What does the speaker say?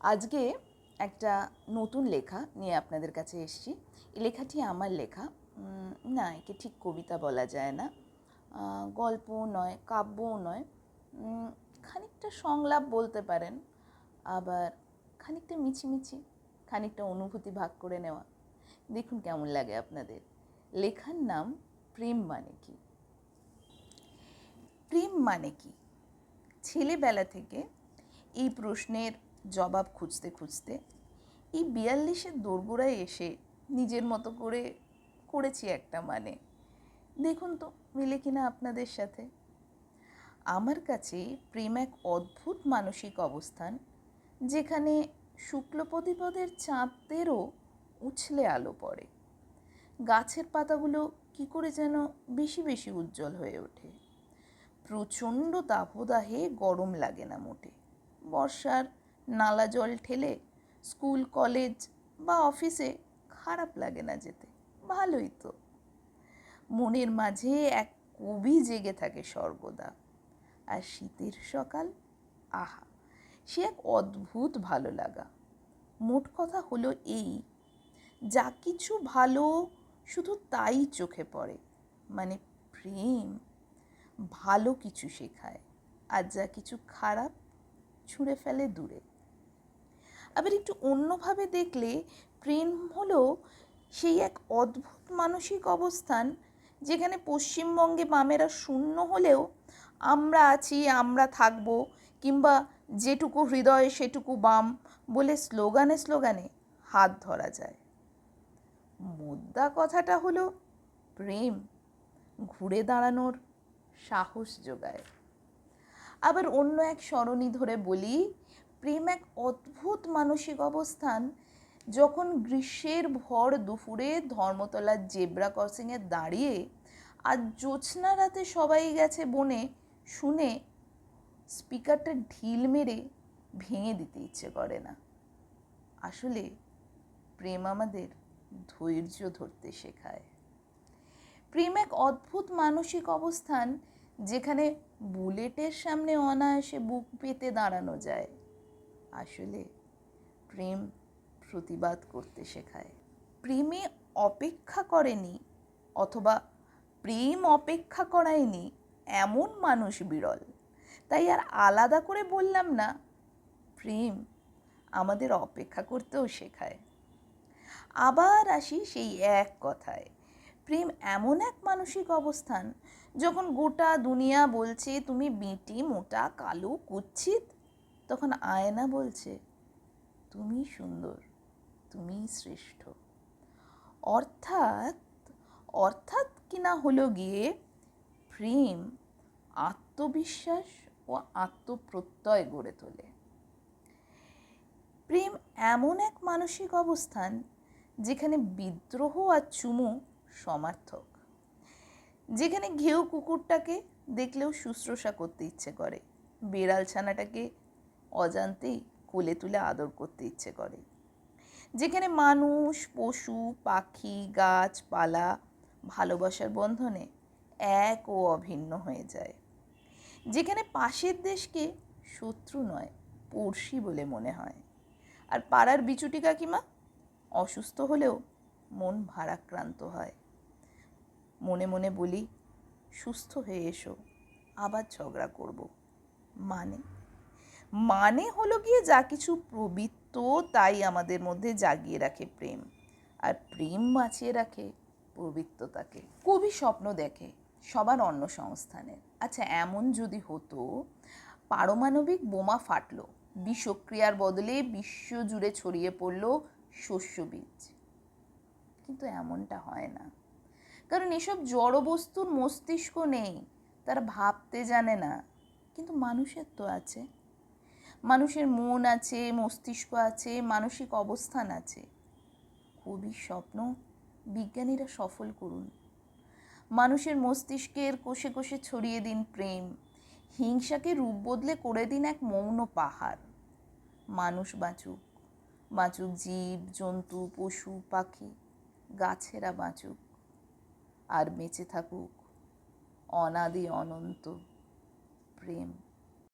আজকে একটা নতুন লেখা নিয়ে আপনাদের কাছে এসেছি। এই লেখাটি আমার লেখা। না, একে ঠিক কবিতা বলা যায় না। গল্পও নয়, কাব্যও নয়। খানিকটা সংলাপ বলতে পারেন, আবার খানিকটা মিছিমিছি, খানিকটা অনুভূতি ভাগ করে নেওয়া। দেখুন কেমন লাগে আপনাদের। লেখার নাম প্রেম মানে কি? প্রেম মানে কি? ছেলেবেলা থেকে এই প্রশ্নের জবাব খুঁজতে খুঁজতে এই বিয়াল্লিশের দোরগোড়ায় এসে নিজের মতো করে করেছি একটা মানে। দেখুন তো, মিলে কিনা আপনাদের সাথে? আমার কাছে প্রেম এক অদ্ভুত মানসিক অবস্থান, যেখানে শুক্লপদিপদের চাঁদদেরও উছলে আলো পড়ে। গাছের পাতাগুলো কি করে যেন বেশি বেশি উজ্জ্বল হয়ে ওঠে। প্রচণ্ড দাবদাহে গরম লাগে না মোটে। বর্ষার নালা জল ঠেলে স্কুল, কলেজ বা অফিসে খারাপ লাগে না যেতে। ভালোই তো। মনের মাঝে এক কবি জেগে থাকে সর্বদা আর শীতের সকাল, আহা, সে এক অদ্ভুত ভালো লাগা। মোট কথা হলো এই, যা কিছু ভালো শুধু তাই চোখে পড়ে। মানে প্রেম, ভালো কিছু শেখায়। আর যা কিছু খারাপ ছুঁড়ে ফেলে দূরে। আবার একটু অন্যভাবে দেখলে প্রেম হলো সেই এক অদ্ভুত মানসিক অবস্থান যেখানে পশ্চিমবঙ্গে বামেরা শূন্য হলেও আমরা আছি, আমরা থাকব কিংবা যেটুকু হৃদয় সেটুকু বাম বলে স্লোগানে স্লোগানে হাত ধরা যায়। মোদ্দা কথাটা হলো প্রেম ঘুরে দাঁড়ানোর সাহস যোগায়। আবার অন্য এক সরণি ধরে বলি প্রেম এক অদ্ভুত মানসিক অবস্থান। যখন গ্রীষ্মের ভর দুপুরে ধর্মতলার জেব্রা ক্রসিংয়ে দাঁড়িয়ে আর জ্যোৎস্না রাতে সবাই গেছে বনে, শুনে স্পিকারটা ঢিল মেরে ভেঙে দিতে ইচ্ছে করে না। আসলে প্রেম আমাদের ধৈর্য ধরতে শেখায়। প্রেম এক অদ্ভুত মানসিক অবস্থান যেখানে বুলেটের সামনে অনায়াসে বুক পেতে দাঁড়ানো যায়। আসলে প্রেম প্রতিবাদ করতে শেখায়। প্রেমে অপেক্ষা করেনি অথবা প্রেম অপেক্ষা করায়নি এমন মানুষ বিরল। তাই আর আলাদা করে বললাম না, প্রেম আমাদের অপেক্ষা করতেও শেখায়। আবার আসি সেই এক কথায়, প্রেম এমন এক মানসিক অবস্থান যখন গোটা দুনিয়া বলছে, তুমি বেঁটি, মোটা, কালো, কুচ্ছিত তখন আয়না বলছে, তুমি সুন্দর, তুমি শ্রেষ্ঠ। অর্থাৎ অর্থাৎ কিনা হলো গিয়ে, প্রেম, আত্মবিশ্বাস ও আত্মপ্রত্যয় গড়ে তোলে। প্রেম এমন এক মানসিক অবস্থান যেখানে বিদ্রোহ আর চুমু সমার্থক। যেখানে ঘেউ কুকুরটাকে দেখলেও শুশ্রূষা করতে ইচ্ছে করে। বেড়াল ছানাটাকে অজান্তেই কোলে তুলে আদর করতে ইচ্ছে করে। যেখানে মানুষ, পশু, পাখি গাছপালা ভালোবাসার বন্ধনে এক ও অভিন্ন হয়ে যায়। যেখানে পাশের দেশকে শত্রু নয়, পড়শি বলে মনে হয়। আর পাড়ার বিচুটি কাকিমা অসুস্থ হলেও মন ভারাক্রান্ত হয়। মনে মনে বলি, সুস্থ হয়ে এসো, আবার ঝগড়া করব। মানে মানে হলো গিয়ে যা কিছু প্রবৃত্ত তাই আমাদের মধ্যে জাগিয়ে রাখে প্রেম। আর প্রেম বাঁচিয়ে রাখে প্রবৃত্ততাকে। কবি স্বপ্ন দেখে সবার অন্য সংস্থানের। আচ্ছা এমন যদি হতো, পারমাণবিক বোমা ফাটলো, বিষক্রিয়ার বদলে বিশ্ব জুড়ে ছড়িয়ে পড়ল শস্য বীজ। কিন্তু এমনটা হয় না। কারণ এসব জড় বস্তুর মস্তিষ্ক নেই, তারা ভাবতে জানে না। কিন্তু মানুষের তো আছে। মানুষের মন আছে, মস্তিষ্ক আছে, মানসিক অবস্থান আছে। কবির স্বপ্ন বিজ্ঞানীরা সফল করুন। মানুষের মস্তিষ্কের কোষে কোষে ছড়িয়ে দিন প্রেম। হিংসাকে রূপ বদলে করে দিন এক মৌন পাহাড়। মানুষ বাঁচুক বাঁচুক জীব, জন্তু, পশু, পাখি, গাছেরা বাঁচুক, আর বেঁচে থাকুক অনাদি অনন্ত প্রেম।